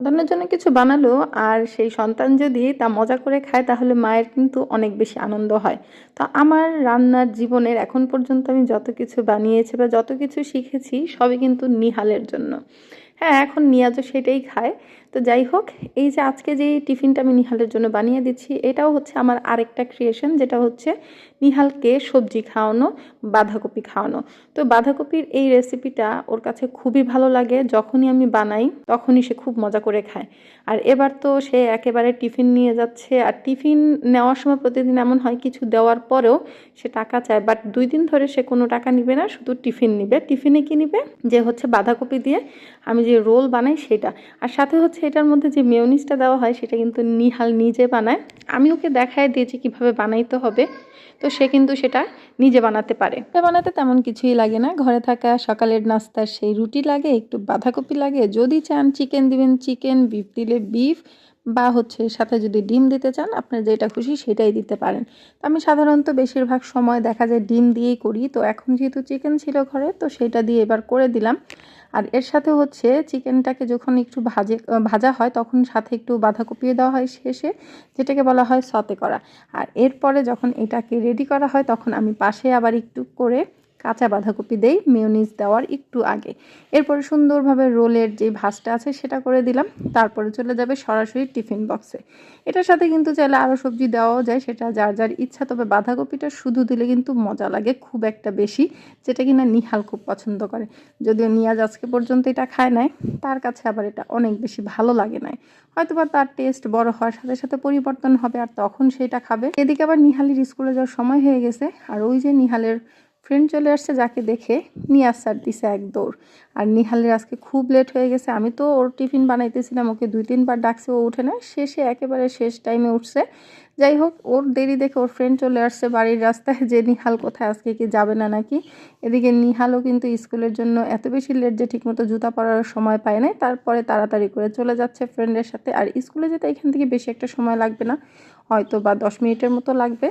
সন্তানের জন্য কিছু বানালো, আর সেই সন্তান যদি তা মজা করে খায়, তাহলে মায়ের কিন্তু অনেক বেশি আনন্দ হয়। তো আমার রান্নার জীবনের এখন পর্যন্ত আমি যত কিছু বানিয়েছি বা যত কিছু শিখেছি, সবই কিন্তু নিহালের জন্য। হ্যাঁ এখন নিয়াজও সেটাই খায়। তো যাই হোক, এই যে আজকে যে টিফিনটা আমি নিহালের জন্য বানিয়ে দিচ্ছি, এটাও হচ্ছে আমার আরেকটা ক্রিয়েশন যেটা হচ্ছে নিহালকে সবজি খাওয়ানো, বাঁধাকপি খাওয়ানো। তো বাঁধাকপির এই রেসিপিটা ওর কাছে খুবই ভালো লাগে। যখনই আমি বানাই, তখনই সে খুব মজা করে খায়। আর এবার তো সে একেবারে টিফিন নিয়ে যাচ্ছে। আর টিফিন নেওয়ার সময় প্রতিদিন এমন হয়, কিছু দেওয়ার পরেও সে টাকা চায়। বাট দুই দিন ধরে সে কোনো টাকা নিবে না, শুধু টিফিন নিবে। টিফিনে কি নিবে? যে হচ্ছে বাঁধাকপি দিয়ে আমি যে রোল বানায় সেটা। আর সাথে হচ্ছে এটার মধ্যে যে মেয়নিসটা দেওয়া হয় সেটা কিন্তু নিহাল নিজে বানায়। আমি ওকে দেখায় দিয়েছি কীভাবে বানাইতে হবে। তো সে কিন্তু সেটা নিজে বানাতে পারে। এটা বানাতে তেমন কিছুই লাগে না। ঘরে থাকা সকালের নাস্তার সেই রুটি লাগে, একটু বাঁধাকপি লাগে। যদি চান চিকেন দিবেন চিকেন, বিফ দিলে বিফ। বা হচ্ছে সাথে যদি ডিম দিতে চান, আপনার যেটা খুশি সেটাই দিতে পারেন। তো আমি সাধারণত বেশিরভাগ সময় দেখা যায় ডিম দিয়েই করি। তো এখন যেহেতু চিকেন ছিল ঘরে, তো সেটা দিয়ে এবার করে দিলাম। আর এর সাথে হচ্ছে চিকেনটাকে যখন একটু ভাজে ভাজা হয়, তখন সাথে একটু বাঁধাকপিও দেওয়া হয় শেষে, যেটাকে বলা হয় সতে করা। আর এরপরে যখন এটাকে রেডি করা হয়, তখন আমি পাশে আবার একটু করে কাঁচা বাঁধাকপি দেই মেয়নিজ দেওয়ার একটু আগে। এরপরে সুন্দরভাবে রোলের যে ভাজটা আছে সেটা করে দিলাম। তারপরে চলে যাবে সরাসরি টিফিন বক্সে এটার সাথে কিন্তু চাইলে আরও সবজি দেওয়াও যায়, সেটা যার যার ইচ্ছা। তবে বাঁধাকপিটা শুধু দিলে কিন্তু মজা লাগে, খুব একটা বেশি, যেটা কিনা নিহাল খুব পছন্দ করে। যদিও নিয়াজ আজকে পর্যন্ত এটা খায় নাই, তার কাছে আবার এটা অনেক বেশি ভালো লাগে নাই। হয়তোবা তার টেস্ট বড় হওয়ার সাথে সাথে পরিবর্তন হবে, আর তখন সেটা খাবে। এদিকে আবার নিহালির স্কুলে যাওয়ার সময় হয়ে গেছে, আর ওই যে নিহালের ফ্রেন্ড চলে আসছে যাকে দেখে নিয়ে আসার দিছে এক দৌড়। আর নিহালের আজকে খুব লেট হয়ে গেছে। আমি তো ওর টিফিন বানাইতেছিলাম, ওকে দুই তিনবার ডাকছে, ও উঠে না। শেষে একেবারে শেষ টাইমে উঠছে। যাই হোক, ওর দেরি দেখে ওর ফ্রেন্ড চলে আসছে বাড়ির রাস্তায় যে নিহাল কোথায় আজকে কি যাবে না নাকি। এদিকে নিহালও কিন্তু স্কুলের জন্য এত বেশি লেট যে ঠিকমতো জুতা পরার সময় পায় নাই। তারপরে তাড়াতাড়ি করে চলে যাচ্ছে ফ্রেন্ডের সাথে। আর স্কুলে যেতে এখান থেকে বেশি একটা সময় লাগবে না। হয়তো বা দশ মিনিটের মতো লাগবে।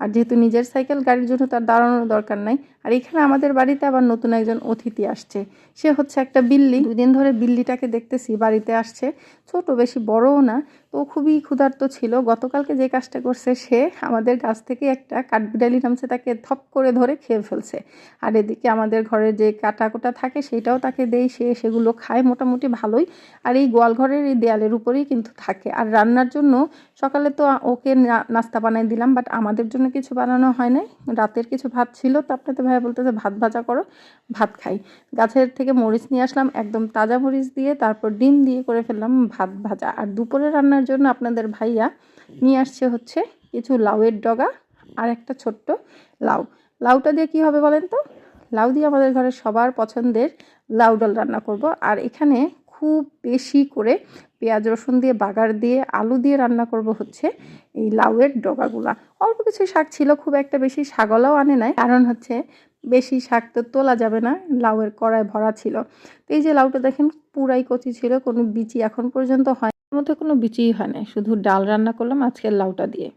আর যেহেতু নিজের সাইকেল, গাড়ির জন্য তার দাঁড়ানোর দরকার নাই। আর এখানে আমাদের বাড়িতে আবার নতুন একজন অতিথি আসছে। সে হচ্ছে একটা বিল্লি। দুদিন ধরে বিল্লিটাকে দেখতেছি, বাড়িতে আসছে। ছোট, বেশি বড়ও না। তো খুবই ক্ষুধার্ত ছিল। গতকালকে যে কাজটা করছে, সে আমাদের গাছ থেকে একটা কাঠবিড়ালি নামছে, তাকে থপ করে ধরে খেয়ে ফেলছে। আর এদিকে আমাদের ঘরে যে কাটা কোটা থাকে, সেটাও তাকে দেই, সে সেগুলো খায় মোটামুটি ভালোই। আর এই গোয়ালঘরের এই দেয়ালের উপরেই কিন্তু থাকে। আর রান্নার জন্য সকালে তো ওকে নাস্তা বানাই দিলাম বাট আমাদের জন্য কিছু বানানো হয় নাই। রাতের কিছু ভাত ছিল, তো আপনাদের ভাই বলতেছে, ভাত ভাজা করো, ভাত খাই। গাছের থেকে মরিচ নিয়ে আসলাম, একদম তাজা মরিচ দিয়ে, তারপর ডিম দিয়ে করে ফেললাম ভাত ভাজা। আর দুপুরে রান্নার জন্য আপনাদের ভাইয়া নিয়ে আসছে হচ্ছে কিছু লাউয়ের ডগা আর একটা ছোট্ট লাউ। লাউটা দিয়ে কি হবে বলেন তো? লাউ দিয়ে আমাদের ঘরে সবার পছন্দের লাউ ডাল রান্না করব। আর এখানে খুব বেশি করে পেঁয়াজ রসুন দিয়ে, বাগার দিয়ে, আলু দিয়ে রান্না করব হচ্ছে এই লাউয়ের ডগাগুলা। অল্প কিছু শাক ছিল, খুব একটা বেশি শাগলাও আনে নাই। কারণ হচ্ছে বেশি শাক তো তোলা যাবে না, লাউয়ের কড়ায় ভরা ছিল। তো এই যে লাউটা দেখেন, পুরাই কচি ছিল, কোনো বিচি এখন পর্যন্ত হয় মধ্যে কোনো বিচিই হয় না শুধু ডাল রান্না করলাম আজকের লাউটা দিয়ে।